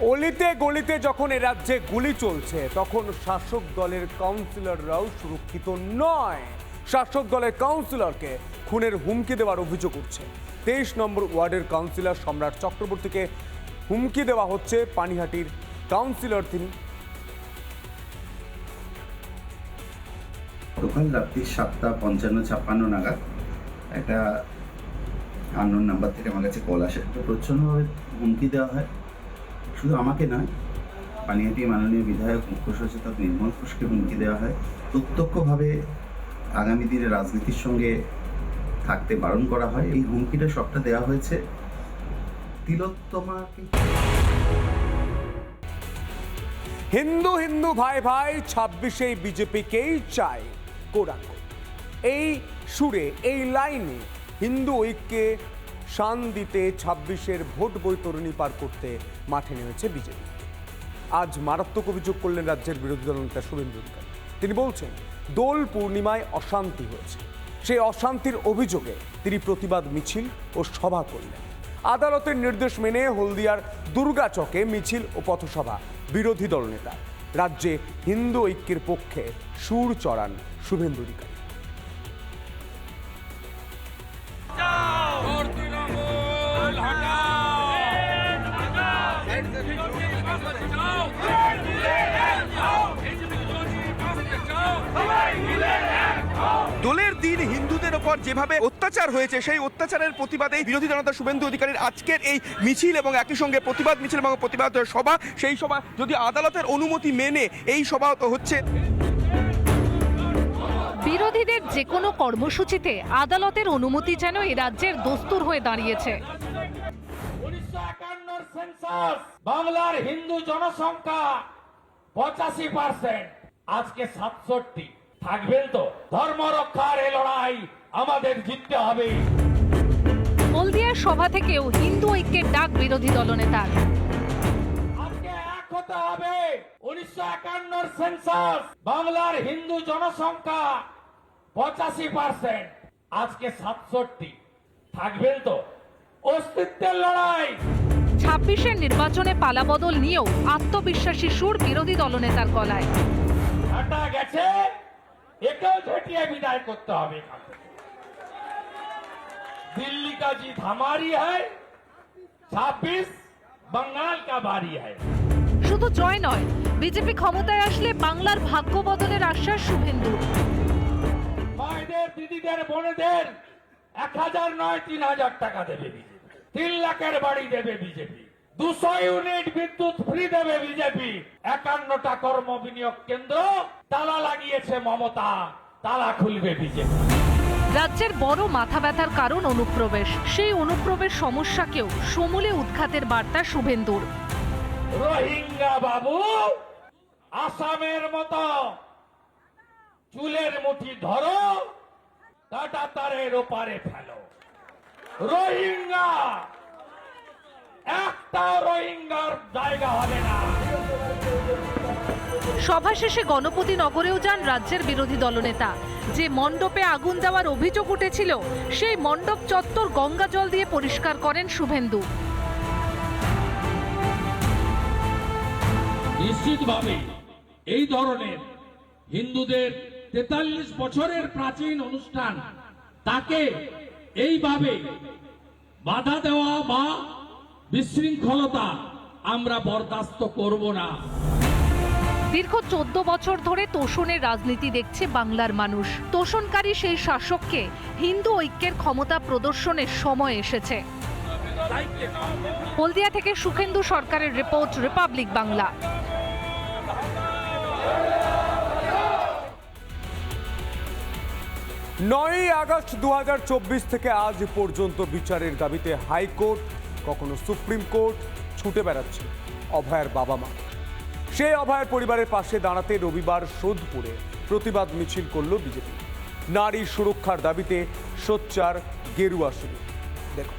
অলিতে গলিতে যখন এ রাজ্যে গুলি চলছে, তখন শাসক দলের কাউন্সিলররাও সুরক্ষিত নয়। শাসক দলের কাউন্সিলরকে খুনের হুমকি দেওয়ার অভিযোগ উঠছে। তেইশ নম্বর ওয়ার্ডের কাউন্সিলর সম্রাট চক্রবর্তীকে হুমকি দেওয়া হচ্ছে পানিহাটির কাউন্সিলর তিনি। গতকাল রাত্রি সাতটা পঞ্চান্ন ছাপ্পান্ন নাগাদ একটা আননোন নাম্বার থেকে আমার কাছে কল আসে। তো প্রচ্ছন্নভাবে হুমকি দেওয়া হয়। শুধু আমাকে নয় পানিহাটি মাননীয় বিধায়ক মুখ্য সচেতক নির্মল ঘোষকে হুমকি দেওয়া হয়। প্রত্যক্ষভাবে আগামী দিনে রাজনীতির সঙ্গে থাকতে বারণ করা হয়। এই হুমকিটা সবটা দেওয়া হয়েছে। তিলোত্তমাকে হিন্দু হিন্দু ভাই ভাই, ছাব্বিশে বিজেপিকেই চায় কোরাঙ্গ এই সুরে, এই লাইনে হিন্দু ঐক্যে শান দিতে ছাব্বিশের ভোট বৈতরণী পার করতে মাঠে নেমেছে বিজেপি। আজ মারাত্মক অভিযোগ করলেন রাজ্যের বিরোধী দল নেতা শুভেন্দু তিনি বলছেন, দোল পূর্ণিমায় অশান্তি হয়েছে। সেই অশান্তির অভিযোগে তিনি প্রতিবাদ মিছিল ও সভা করলেন। আদালতের নির্দেশ মেনে হলদিয়ার দুর্গাচকে মিছিল ও পথসভা, বিরোধী দলনেতা রাজ্যে হিন্দু ঐক্যের পক্ষে সুর চড়ান শুভেন্দু অধিকারী। ওপর যেভাবে অত্যাচার হয়েছে সেই অত্যাচারের প্রতিবাদে বিরোধী জনতা শুভেন্দু অধিকারীর আজকের এই মিছিল এবং একই সঙ্গে প্রতিবাদ মিছিল এবং প্রতিবাদ সভা সেই সভা যদি আদালতের অনুমতি মেনে এই সভা তো হচ্ছে। বিরোধীদের যে কোনো কর্মসূচিতে আদালতের অনুমতি যেন এই রাজ্যের দস্তুর হয়ে দাঁড়িয়েছে। বাংলার হিন্দু জনসংখ্যা পঁচাশি পার্সেন্ট আজকে সাতষট্টি। থাকবেন তো? ধর্ম রক্ষার এই লড়াই আমাদের জিততে হবে। হলদিয়ার সভা থেকেও হিন্দু ঐক্যের ডাক বিরোধী দলনেতার। আজকে এক হতে হবে। উনিশশো একান্নর সেন্সাস বাংলার হিন্দু জনসংখ্যা পঁচাশি পার্সেন্ট আজকে সাতষট্টি। থাকবেন তো। অস্তিত্বের লড়াই। ছাব্বিশের নির্বাচনে পালাবদল নিয়েও আত্মবিশ্বাসী সুর বিরোধী দলনেতার গলায়। গেছে। একেও ঝেটিয়ে বিদায় করতে হবে এখান। থেকে। दिल्ली का जीत हमारी है छब्बीस बंगाल का बारी है শুধু জয় নয় বিজেপি ক্ষমতায় আসলে বাংলার ভাগ্য বদলের আশ্বাস শুভেন্দুর মায়েদের দিদিদের বোনেদের এক হাজার নয় তিন হাজার টাকা দেবে বিজেপি তিন লাখের বাড়ি দেবে বিজেপি দুশো ইউনিট বিদ্যুৎ ফ্রি দেবে বিজেপি একান্নটা কর্ম বিনিয়োগ কেন্দ্র তালা লাগিয়েছে মমতা তালা খুলবে বিজেপি রাজ্যের বড় মাথা ব্যথার কারণ অনুপ্রবেশ। সেই অনুপ্রবেশ সমস্যাকেও সমূলে উৎখাতের বার্তা শুভেন্দুর। রোহিঙ্গা বাবু, আসামের মতো চুলের মুঠি ধরো কাটা তারের ওপারে ফেলো। রোহিঙ্গা, একটা রোহিঙ্গার জায়গা হবে না। সভা শেষে গণপতি নগরেও যান রাজ্যের বিরোধী দলনেতা। যে মণ্ডপে আগুন দেওয়ার অভিযোগ উঠেছিল, সেই মণ্ডপ চত্বর গঙ্গা জল দিয়ে পরিষ্কার করেন শুভেন্দু। নিশ্চিতভাবে এই ধরনের হিন্দুদের তেতাল্লিশ বছরের প্রাচীন অনুষ্ঠান, তাকে এইভাবে বাধা দেওয়া বা বিশৃঙ্খলতা আমরা বরদাস্ত করব না। দীর্ঘ চোদ্দ বছর ধরে তোষণের রাজনীতি দেখছে বাংলার মানুষ। তোষণকারী সেই শাসককে হিন্দু ঐক্যের ক্ষমতা প্রদর্শনের সময় এসেছে। হলদিয়া থেকে সুখেন্দু সরকারের রিপোর্ট, রিপাবলিক বাংলা। নয়ই আগস্ট দু হাজার চব্বিশ থেকে আজ পর্যন্ত বিচারের দাবিতে হাইকোর্ট, কখনো সুপ্রিম কোর্ট ছুটে বেড়াচ্ছে অভয়ের বাবা মা সেই অভয়ের পরিবারের পাশে দাঁড়াতে রবিবার সোদপুরে প্রতিবাদ মিছিল করল বিজেপি। নারী সুরক্ষার দাবিতে সোচ্চার গেরুয়া শুরু দেখো।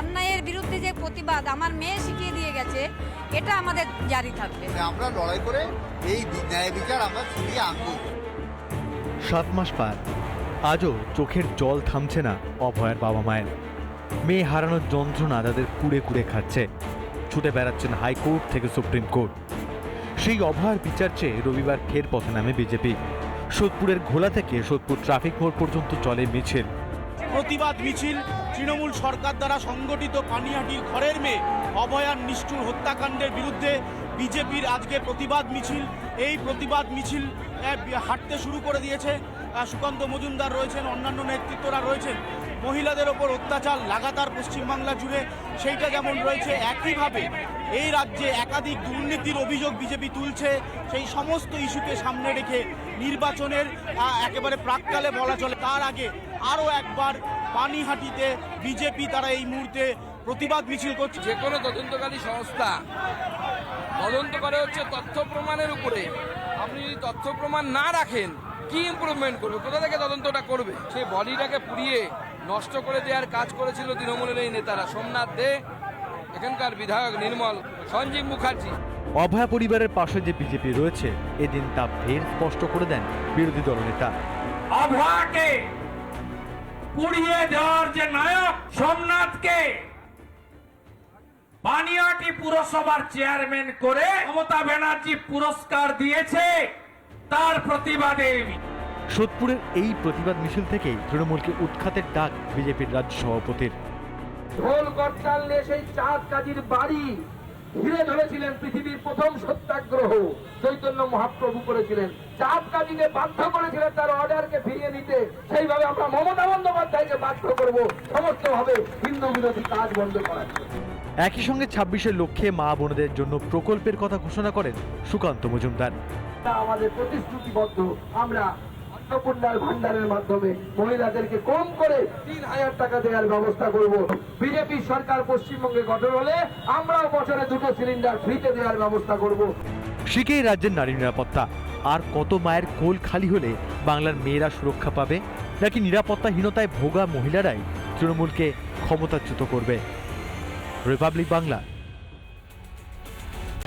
অন্যায়ের বিরুদ্ধে যে প্রতিবাদ আমার মেয়ে শিখিয়ে দিয়ে গেছে এটা আমাদের জারি থাকবে। আমরা লড়াই করে এই ন্যায় বিচার আমরা ফিরিয়ে আনব। সাত মাস পার আজও চোখের জল থামছে না অভয়ার বাবা মায়ের। মেয়ে হারানোর যন্ত্রণা তাদের কুড়ে কুড়ে খাচ্ছে। ছুটে বেড়াচ্ছেন হাইকোর্ট থেকে সুপ্রিম কোর্ট। সেই অভয়ার বিচার চেয়ে রবিবার ফের পথে নামে বিজেপি। সোদপুরের ঘোলা থেকে সোদপুর ট্রাফিক মোড় পর্যন্ত চলে মিছিল। প্রতিবাদ মিছিল, তৃণমূল সরকার দ্বারা সংগঠিত পানিহাটির ঘরের মেয়ে অভয়ার নিষ্ঠুর হত্যাকাণ্ডের বিরুদ্ধে বিজেপির আজকে প্রতিবাদ মিছিল। এই প্রতিবাদ মিছিল হাঁটতে শুরু করে দিয়েছে। সুকান্ত মজুমদার রয়েছেন, অন্যান্য নেতৃত্বরা রয়েছেন। মহিলাদের ওপর অত্যাচার লাগাতার পশ্চিমবাংলা জুড়ে, সেইটা যেমন রয়েছে, একইভাবে এই রাজ্যে একাধিক দুর্নীতির অভিযোগ বিজেপি তুলছে। সেই সমস্ত ইস্যুকে সামনে রেখে নির্বাচনের একেবারে প্রাককালে বলা চলে। তার আগে আরও একবার পানিহাটিতে বিজেপি তারা এই মুহূর্তে প্রতিবাদ মিছিল করছে। যে কোনো তদন্তকারী সংস্থা তদন্ত করে হচ্ছে তথ্য প্রমাণের উপরে। আপনি যদি তথ্য প্রমাণ না রাখেন কি ইম্প্রুভমেন্ট করবে? কোথা থেকে তদন্তটা করবে? সেই বডিটাকে পুড়িয়ে নষ্ট করে দেওয়ার কাজ করেছিল তৃণমূলের এই নেতারা। সোমনাথ দে এখানকার বিধায়ক নির্মল সঞ্জীব মুখার্জি। অভয়া পরিবারের পাশে যে বিজেপি রয়েছে এদিন তা ফের স্পষ্ট করে দেন বিরোধী দলনেতা। অভয়াকে পুড়িয়ে দেওয়ার যে নায়ক সোমনাথকে পানিয়াটি পুরসভার চেয়ারম্যান করে মমতা ব্যানার্জি পুরস্কার দিয়েছে। তার প্রতিবাদে। সোদপুরের এই প্রতিবাদ মিছিল থেকেই তৃণমূলকে উৎখাতের ডাক বিজেপির রাজ্য সভাপতির। ঢোল করতাল নিয়ে সেই চাঁদ কাজীর বাড়ি ঘিরে ধরেছিলেন পৃথিবীর প্রথম সত্যাগ্রহ। চৈতন্য মহাপ্রভু করেছিলেন। চাঁদ কাজীকে বাধ্য করেছিলেন তার অর্ডারকে ফিরিয়ে নিতে। সেইভাবে আমরা মমতা বন্দ্যোপাধ্যায়কে বাধ্য করব। সমস্ত ভাবে হিন্দু বিরোধী কাজ বন্ধ করার একই সঙ্গে ছাব্বিশের লক্ষ্যে মা বোনদের জন্য প্রকল্পের কথা ঘোষণা করেন সুকান্ত মজুমদার। আমরা আমাদের প্রতিশ্রুতিবদ্ধ। আমরা অন্নপূর্ণার ভান্ডারের মাধ্যমে মহিলাদেরকে কম করে তিন হাজার টাকা দেওয়ার ব্যবস্থা করব। বিজেপি সরকার পশ্চিমবঙ্গে গঠন হলে আমরাও বছরে দুটো সিলিন্ডার ফ্রিতে দেওয়ার ব্যবস্থা করব। শিখেই রাজ্যের নারী নিরাপত্তা। আর কত মায়ের কোল খালি হলে বাংলার মেয়েরা সুরক্ষা পাবে? নাকি নিরাপত্তাহীনতায় ভোগা মহিলারাই তৃণমূলকে ক্ষমতাচ্যুত করবে? রিপাবলিক বাংলা